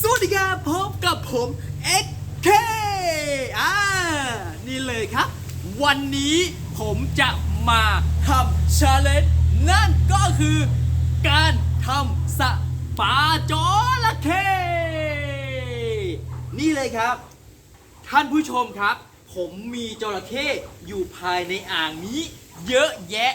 สวัสดีครับพบกับผม XK อ่านี่เลยครับ วันนี้ผมจะมาทำชาเลนจ์นั่นก็คือการทำสปาจระเข้นี่เลยครับ ท่านผู้ชมครับ ผมมีจระเข้อยู่ภายในอ่างนี้ เยอะแยะ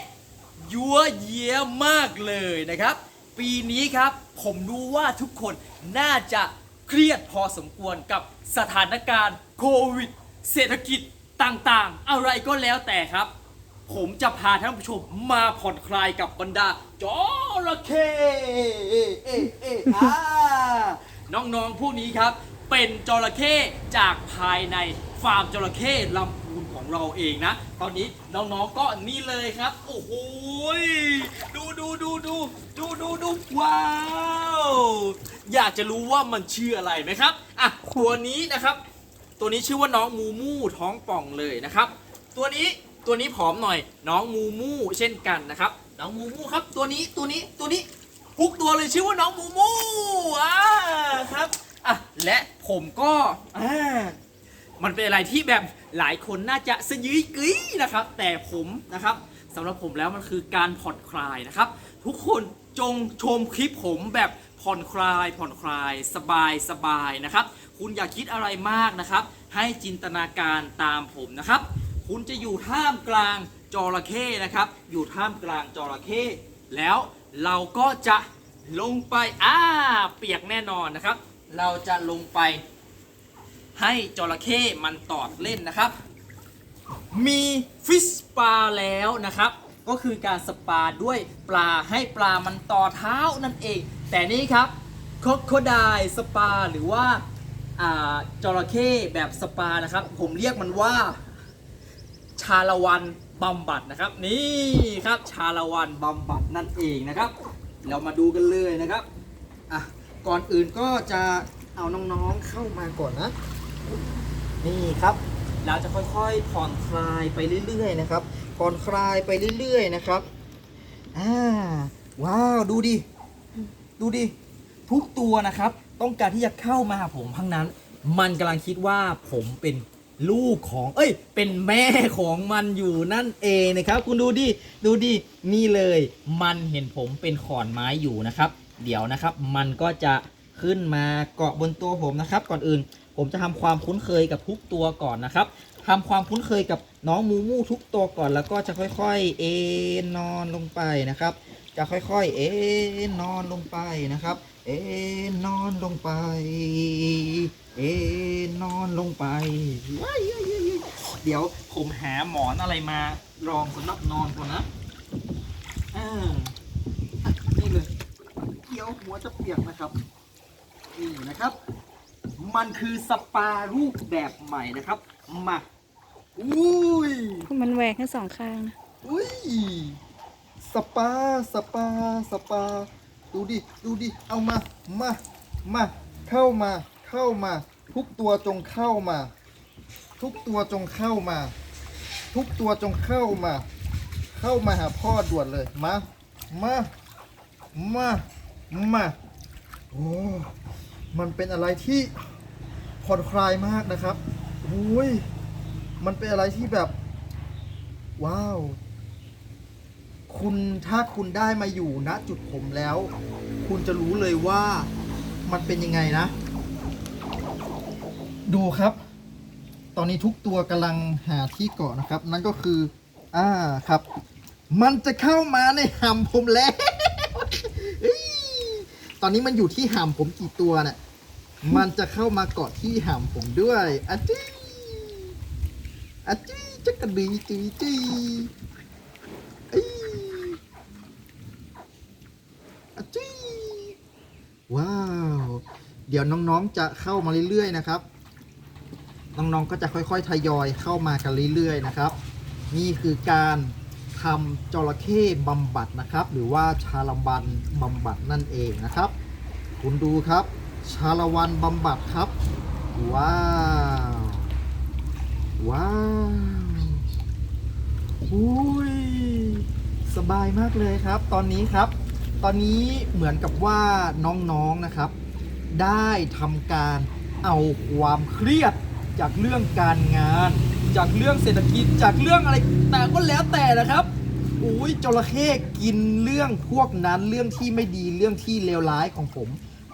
ยั่วเยียมากเลยนะครับ ปีนี้ครับ ผมรู้ว่าทุกคนน่าจะเครียดพอสมควรกับสถานการณ์โควิด เศรษฐกิจต่างๆ อะไรก็แล้วแต่ครับ ผมจะพาท่านผู้ชมมาผ่อนคลายกับบรรดาจระเข้เอ๊ะเอ๊ะเอ๊ะอ่าน้องๆพวกนี้ครับ เป็นจระเข้จากภายในฟาร์มจระเข้ลำพูน ของเราเองนะ ตอนนี้น้องๆก็นี่เลยครับ โอ้โหดูดูดูดูดูดูดูว้าว อยากจะรู้ว่ามันชื่ออะไรไหมครับอะตัวนี้นะครับ ตัวนี้ชื่อว่าน้องมูมูท้องป่องเลยนะครับ ตัวนี้ตัวนี้ผอมหน่อย น้องมูมูเช่นกันนะครับ น้องมูมูครับ ตัวนี้ตัวนี้ตัวนี้ทุกตัวเลยชื่อว่าน้องมูมูอ่าครับอะและผมก็อ่า มันเป็นอะไรที่แบบหลายคนน่าจะสยื้ยกึ้ยนะครับ แต่ผมนะครับสำหรับผมแล้วมันคือการผ่อนคลายนะครับ ทุกคนจงชมคลิปผมแบบผ่อนคลาย ผ่อนคลาย สบายสบายนะครับ คุณอย่าคิดอะไรมากนะครับ ให้จินตนาการตามผมนะครับ คุณจะอยู่ท่ามกลางจระเข้นะครับ อยู่ท่ามกลางจระเข้แล้วเราก็จะลงไปอ่าเปียกแน่นอนนะครับ เราจะลงไป ให้จระเข้มันตอดเล่นนะครับ มีฟิชปลาแล้วนะครับ ก็คือการสปาด้วยปลาให้ปลามันต่อเท้านั่นเอง แต่นี่ครับคโคดายสปาหรือว่าอ่าจระเข้แบบสปานะครับ ผมเรียกมันว่า ชาละวันบำบัดนะครับ นี่ครับชาละวันบำบัดนั่นเองนะครับ เรามาดูกันเลยนะครับอะก่อนอื่นก็จะเอาน้องๆเข้ามาก่อนนะ นี่ครับ เราจะค่อยๆผ่อนคลายไปเรื่อยๆนะครับ ผ่อนคลายไปเรื่อยๆนะครับอ่าว้าวดูดิ ดูดิ ทุกตัวนะครับ ต้องการที่จะเข้ามาหาผมทั้งนั้น มันกำลังคิดว่าผมเป็นลูกของ เอ้ย เป็นแม่ของมันอยู่นั่นเองนะครับ คุณดูดิ ดูดิ นี่เลย มันเห็นผมเป็นขอนไม้อยู่นะครับ เดี๋ยวนะครับ มันก็จะ ขึ้นมาเกาะบนตัวผมนะครับ ก่อนอื่นผมจะทำความคุ้นเคยกับทุกตัวก่อนนะครับทำความคุ้นเคยกับน้องมูมูทุกตัวก่อนแล้วก็จะค่อยๆ เอนนอนลงไปนะครับ จะค่อยๆ เอนนอนลงไปนะครับ เอนนอนลงไป เอนนอนลงไป เดี๋ยวผมหาหมอนอะไรมารองสำหรับนอนก่อนนะอ่านี่เลยเดี๋ยวหัวจะเปียกนะครับ นี่นะครับ มันคือสปารูปแบบใหม่นะครับ มาอุ้ยมันแหวกทั้งสองข้างนะอุ้ยสปาสปาสปา ดูดิดูดิเอามามามาเข้ามาเข้ามา ทุกตัวจงเข้ามา ทุกตัวจงเข้ามา ทุกตัวจงเข้ามา เข้ามาหาพ่อด่วนเลยมามามามาโอ้ มันเป็นอะไรที่ผ่อนคลายมากนะครับโอ้ยมันเป็นอะไรที่แบบ ว้าว คุณถ้าคุณได้มาอยู่ณจุดผมแล้ว คุณจะรู้เลยว่ามันเป็นยังไงนะ ดูครับ ตอนนี้ทุกตัวกำลังหาที่เกาะนะครับ นั่นก็คือ อ่าครับ มันจะเข้ามาในหำผมแล้ว ตอนนี้มันอยู่ที่หำผมกี่ตัวเนี่ยมันจะเข้ามาเกาะที่หำผมด้วยอะจี้อะจี้จักกระดีจีจีเอ้ยอะจี้ว้าว เดี๋ยวน้องๆจะเข้ามาเรื่อยๆนะครับ น้องๆก็จะค่อยๆทยอยเข้ามากันเรื่อยๆนะครับ นี่คือการทำจระเข้บำบัดนะครับ หรือว่าชาละวันบำบัดนั่นเองนะครับ คุณดูครับ ชาละวันบำบัดครับ ว้าว ว้าวอุ้ยสบายมากเลยครับ ตอนนี้ครับ ตอนนี้เหมือนกับว่าน้องๆนะครับ ได้ทำการเอาความเครียดจากเรื่องการงาน จากเรื่องเศรษฐกิจจากเรื่องอะไรแต่ก็แล้วแต่นะครับอุ้ยจระเข้กินเรื่องพวกนั้นเรื่องที่ไม่ดีเรื่องที่เลวร้ายของผม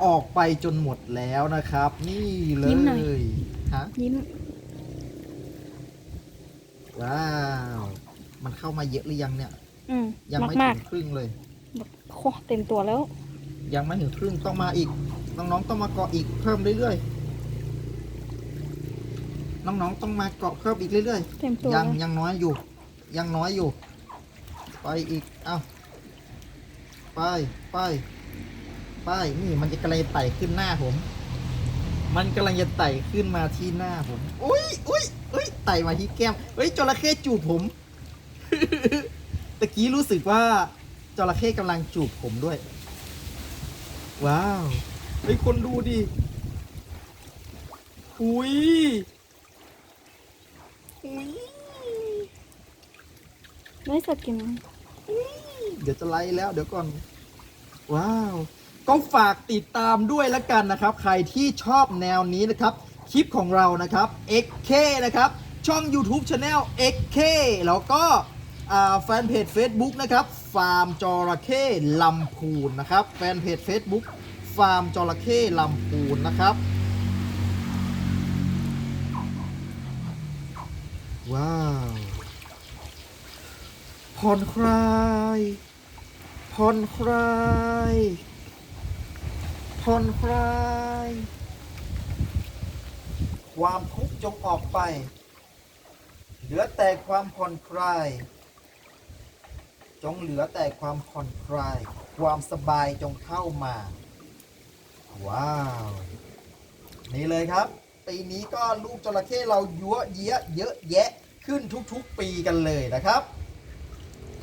ออกไปจนหมดแล้วนะครับ นี่เลยิ้มหน่อย ยฮะยิ้มว้าว มันเข้ามาเยอะหรือยังเนี่ย อืมยังมากไม่มากถึงครึ่งเลยๆโคเต็มตัวแล้ว ยังไม่ถึงครึ่งต้องมาอีก น้องๆต้องมาเกาะอีกเพิ่มเรื่อยๆน้องๆต้องมาเกาะเพิ่มอีกเรื่อยเต็มตัวๆยังแล้วยังน้อยอยู่ ยังน้อยอยู่ ไปอีกเอ้าไปไป ไปนี่มันจะกำลังจะไต่ขึ้นหน้าผม มันกำลังจะไต่ขึ้นมาที่หน้าผมอุ้ยอุ้ยอุ้ยไต่มาที่แก้มเฮ้ยจระเข้จูบผม ตะกี้รู้สึกว่าจระเข้กำลังจูบผมด้วย ว้าวเฮ้ยคนดูดิอุ้ยอุ้ยไม่สดกินไหม เดี๋ยวจะไลฟ์แล้วเดี๋ยวก่อน ว้าว ก็ฝากติดตามด้วยละกันนะครับ ใครที่ชอบแนวนี้นะครับ คลิปของเรานะครับ XK นะครับ ช่อง YouTube Channel XK แล้วก็แฟนเพจ Facebook นะครับ ฟาร์มจระเข้ลำพูนนะครับ แฟนเพจ Facebook ฟาร์มจระเข้ลำพูนนะครับ ว้าวผ่อนคลายผ่อนคลาย่อนคลาย ความทุกข์จงออกไป เหลือแต่ความผ่อนคลาย จงเหลือแต่ความผ่อนคลาย ความสบายจงเข้ามา ว้าว นี่เลยครับ ปีนี้ก็ลูกจระเข้เรายั่วเยอะเยอะแยะขึ้นทุกๆปีกันเลยนะครับ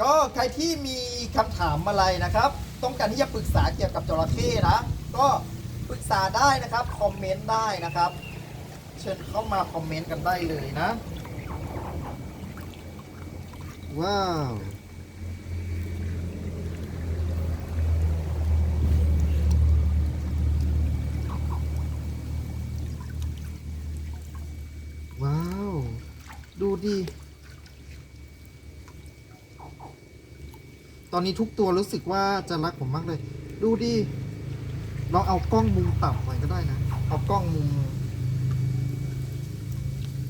ก็ใครที่มีคำถามอะไรนะครับ ต้องการที่จะปรึกษาเกี่ยวกับจระเข้นะ ก็ปรึกษาได้นะครับ คอมเมนต์ได้นะครับ เชิญเข้ามาคอมเมนต์กันได้เลยนะ ว้าวว้าว ดูดิ ตอนนี้ทุกตัวรู้สึกว่าจะรักผมมากเลย ดูดิลองเอากล้องมุมต่ำหน่อยก็ได้นะ เอากล้องมุม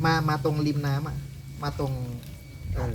มามาตรงริมน้ำอะ มาตรง เออ